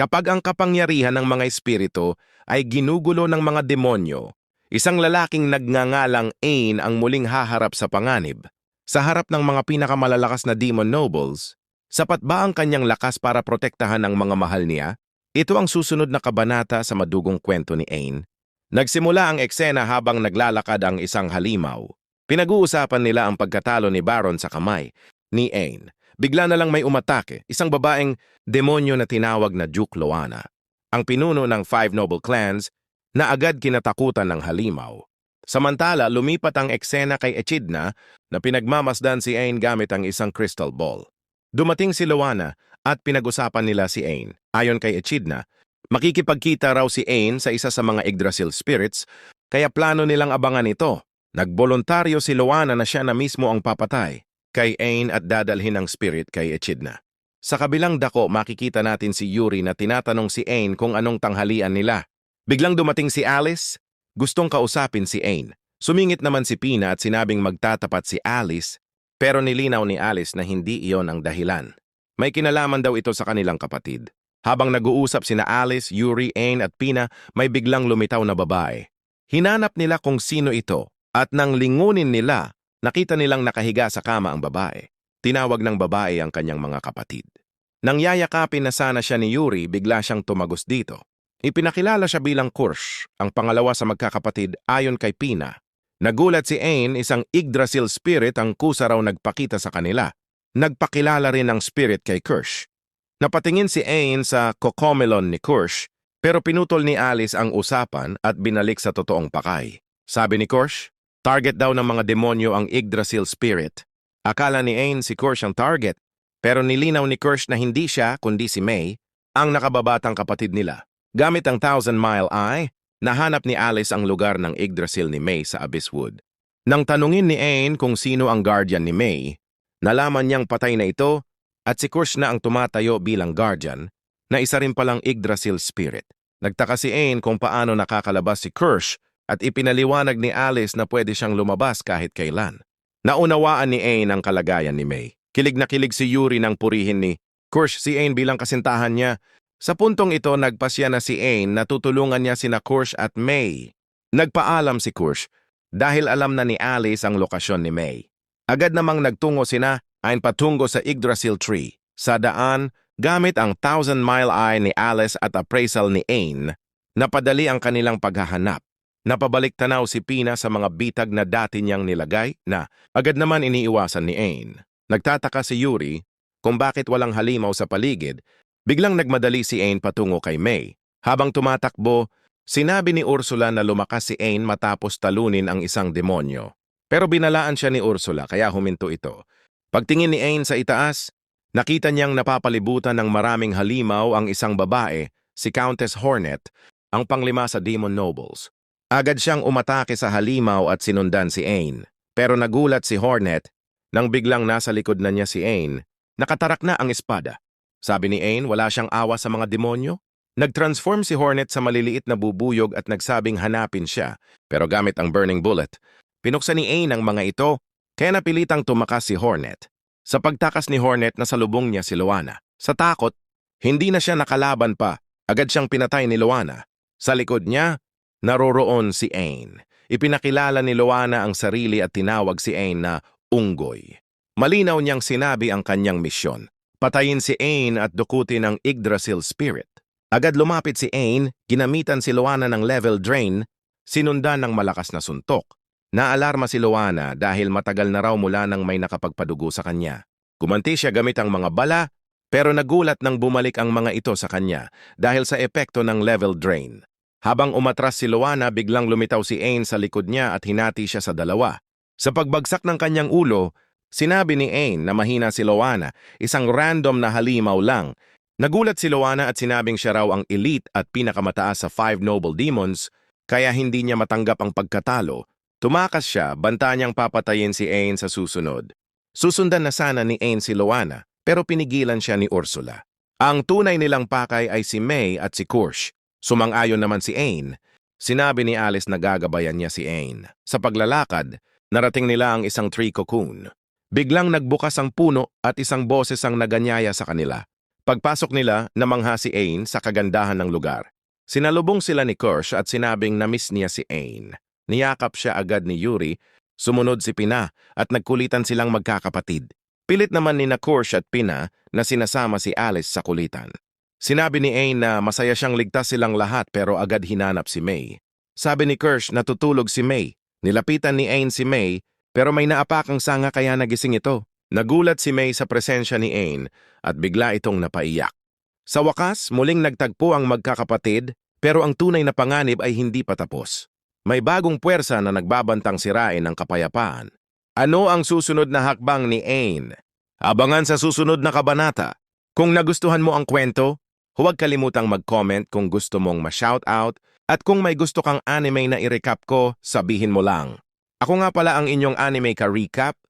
Kapag ang kapangyarihan ng mga espiritu ay ginugulo ng mga demonyo, isang lalaking nagngangalang Ain ang muling haharap sa panganib. Sa harap ng mga pinakamalalakas na demon nobles, sapat ba ang kanyang lakas para protektahan ang mga mahal niya? Ito ang susunod na kabanata sa madugong kwento ni Ain. Nagsimula ang eksena habang naglalakad ang isang halimaw. Pinag-uusapan nila ang pagkatalo ni Baron sa kamay ni Ain. Bigla na lang may umatake, isang babaeng demonyo na tinawag na Duke Loana. Ang pinuno ng Five Noble Clans na agad kinatakutan ng halimaw. Samantala, lumipat ang eksena kay Echidna na pinagmamasdan si Ain gamit ang isang crystal ball. Dumating si Loana at pinag-usapan nila si Ain. Ayon kay Echidna, makikipagkita raw si Ain sa isa sa mga Yggdrasil spirits kaya plano nilang abangan ito. Nagbolontaryo si Loana na siya na mismo ang papatay kay Ain at dadalhin ang spirit kay Echidna. Sa kabilang dako, makikita natin si Yuri na tinatanong si Ain kung anong tanghalian nila. Biglang dumating si Alice, gustong kausapin si Ain. Sumingit naman si Pina at sinabing magtatapat si Alice, pero nilinaw ni Alice na hindi iyon ang dahilan. May kinalaman daw ito sa kanilang kapatid. Habang nag-uusap sina Alice, Yuri, Ain at Pina, may biglang lumitaw na babae. Hinanap nila kung sino ito at nang lingunin nila, nakita nilang nakahiga sa kama ang babae. Tinawag ng babae ang kanyang mga kapatid. Nang yayakapin na sana siya ni Yuri, bigla siyang tumagos dito. Ipinakilala siya bilang Kursh, ang pangalawa sa magkakapatid ayon kay Pina. Nagulat si Ain, isang Yggdrasil spirit ang kusa raw nagpakita sa kanila. Nagpakilala rin ng spirit kay Kursh. Napatingin si Ain sa kokomelon ni Kursh, pero pinutol ni Alice ang usapan at binalik sa totoong pakay. Sabi ni Kursh, target daw ng mga demonyo ang Yggdrasil spirit. Akala ni Ain si Kursh ang target, pero nilinaw ni Kursh na hindi siya, kundi si May, ang nakababatang kapatid nila. Gamit ang Thousand Mile Eye, nahanap ni Alice ang lugar ng Yggdrasil ni May sa Abysswood. Nang tanungin ni Ain kung sino ang guardian ni May, nalaman niyang patay na ito at si Kursh na ang tumatayo bilang guardian na isa rin palang Yggdrasil spirit. Nagtaka si Ain kung paano nakakalabas si Kursh at ipinaliwanag ni Alice na pwede siyang lumabas kahit kailan. Naunawaan ni Ain ang kalagayan ni May. Kilig na kilig si Yuri nang purihin ni Kursh si Ain bilang kasintahan niya. Sa puntong ito, nagpasya na si Ain na tutulungan niya sina Kursh at May. Nagpaalam si Kursh dahil alam na ni Alice ang lokasyon ni May. Agad namang nagtungo sina Ain patungo sa Yggdrasil Tree. Sa daan, gamit ang Thousand Mile Eye ni Alice at appraisal ni Ain, napadali ang kanilang paghahanap. Napabalik tanaw si Pina sa mga bitag na dati niyang nilagay na agad naman iniiwasan ni Ain. Nagtataka si Yuri kung bakit walang halimaw sa paligid, biglang nagmadali si Ain patungo kay May. Habang tumatakbo, sinabi ni Ursula na lumakas si Ain matapos talunin ang isang demonyo. Pero binalaan siya ni Ursula kaya huminto ito. Pagtingin ni Ain sa itaas, nakita niyang napapalibutan ng maraming halimaw ang isang babae, si Countess Hornet, ang panglima sa Demon Nobles. Agad siyang umatake sa halimaw at sinundan si Ain. Pero nagulat si Hornet nang biglang nasa likod na niya si Ain, nakatarak na ang espada. Sabi ni Ain wala siyang awa sa mga demonyo. Nag-transform si Hornet sa maliliit na bubuyog at nagsabing hanapin siya, pero gamit ang burning bullet. Pinuksan ni Ain ang mga ito, kaya napilitang tumakas si Hornet. Sa pagtakas ni Hornet, nasa lubong niya si Luana. Sa takot, hindi na siya nakalaban pa. Agad siyang pinatay ni Luana. Sa likod niya, naroroon si Ain. Ipinakilala ni Luana ang sarili at tinawag si Ain na Unggoy. Malinaw niyang sinabi ang kanyang misyon. Patayin si Ain at dukutin ang Yggdrasil spirit. Agad lumapit si Ain, ginamitan si Luana ng level drain, sinundan ng malakas na suntok. Naalarma si Luana dahil matagal na raw mula nang may nakapagpadugo sa kanya. Gumanti siya gamit ang mga bala, pero nagulat nang bumalik ang mga ito sa kanya dahil sa epekto ng level drain. Habang umatras si Luana, biglang lumitaw si Ain sa likod niya at hinati siya sa dalawa. Sa pagbagsak ng kanyang ulo, sinabi ni Ain na mahina si Luana, isang random na halimaw lang. Nagulat si Luana at sinabing siya raw ang elite at pinakamataas sa Five Noble Demons, kaya hindi niya matanggap ang pagkatalo. Tumakas siya, banta niyang papatayin si Ain sa susunod. Susundan na sana ni Ain si Luana, pero pinigilan siya ni Ursula. Ang tunay nilang pakay ay si May at si Kursh. Sumang-ayon naman si Ain. Sinabi ni Alice na gagabayan niya si Ain. Sa paglalakad, narating nila ang isang tree cocoon. Biglang nagbukas ang puno at isang boses ang naganyaya sa kanila. Pagpasok nila, namangha si Ain sa kagandahan ng lugar. Sinalubong sila ni Kirsch at sinabing na-miss niya si Ain. Niyakap siya agad ni Yuri, sumunod si Pina at nagkulitan silang magkakapatid. Pilit naman ni na Kirsch at Pina na sinasama si Alice sa kulitan. Sinabi ni Ain na masaya siyang ligtas silang lahat pero agad hinanap si May. Sabi ni Kirsch natutulog si May. Nilapitan ni Ain si May pero may naapakang sanga kaya nagising ito. Nagulat si May sa presensya ni Ain at bigla itong napaiyak. Sa wakas, muling nagtagpo ang magkakapatid pero ang tunay na panganib ay hindi pa tapos. May bagong puwersa na nagbabantang sirain ang kapayapaan. Ano ang susunod na hakbang ni Ain? Abangan sa susunod na kabanata. Kung nagustuhan mo ang kwento, huwag kalimutang mag-comment kung gusto mong ma-shoutout at kung may gusto kang anime na i-recap ko, sabihin mo lang. Ako nga pala ang inyong anime ka-recap,